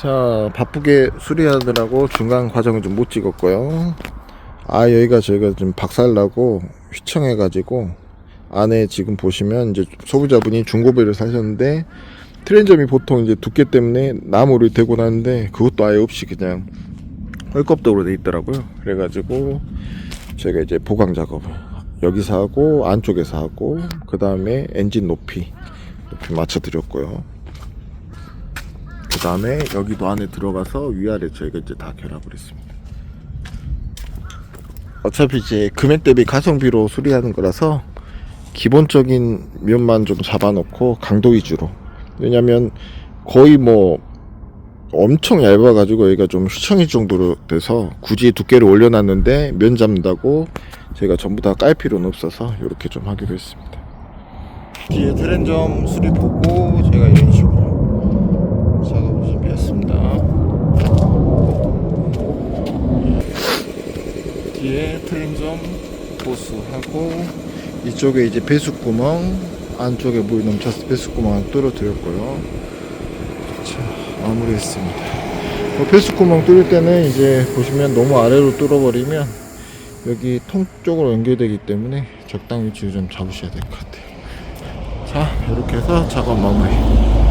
자 바쁘게 수리하느라고 중간 과정을 좀 못 찍었고요. 아 여기가 저희가 좀 박살나고 휘청해 가지고 안에 지금 보시면 이제 소비자분이 중고배를 사셨는데 트랜점이 보통 이제 두께 때문에 나무를 대고 나는데 그것도 아예 없이 그냥 헐껍덕으로 돼 있더라고요. 그래가지고 저희가 이제 보강 작업을 여기서 하고 안쪽에서 하고 그 다음에 엔진 높이 높이 맞춰 드렸고요 그 다음에 여기도 안에 들어가서 위아래 저희가 이제 다 결합을 했습니다. 어차피 이제 금액 대비 가성비로 수리하는 거라서 기본적인 면만 좀 잡아놓고 강도 위주로. 왜냐면 거의 뭐 엄청 얇아가지고 여기가 좀 휘청일 정도로 돼서 굳이 두께를 올려놨는데 면 잡는다고 제가 전부 다 깔 필요는 없어서 이렇게 좀 하기로 했습니다. 뒤에 트랜점 수리 보고 제가 이런 식으로 작업을 준비했습니다. 뒤에 트랜점 보수하고 이쪽에 이제 배수구멍 안쪽에 물 넘쳐서 배수구멍 뚫어드렸고요. 자 마무리했습니다. 뭐 배수구멍 뚫을 때는 이제 보시면 너무 아래로 뚫어버리면 여기 통 쪽으로 연결되기 때문에 적당 위치를 좀 잡으셔야 될 것 같아요. 자 이렇게 해서 작업 마무리.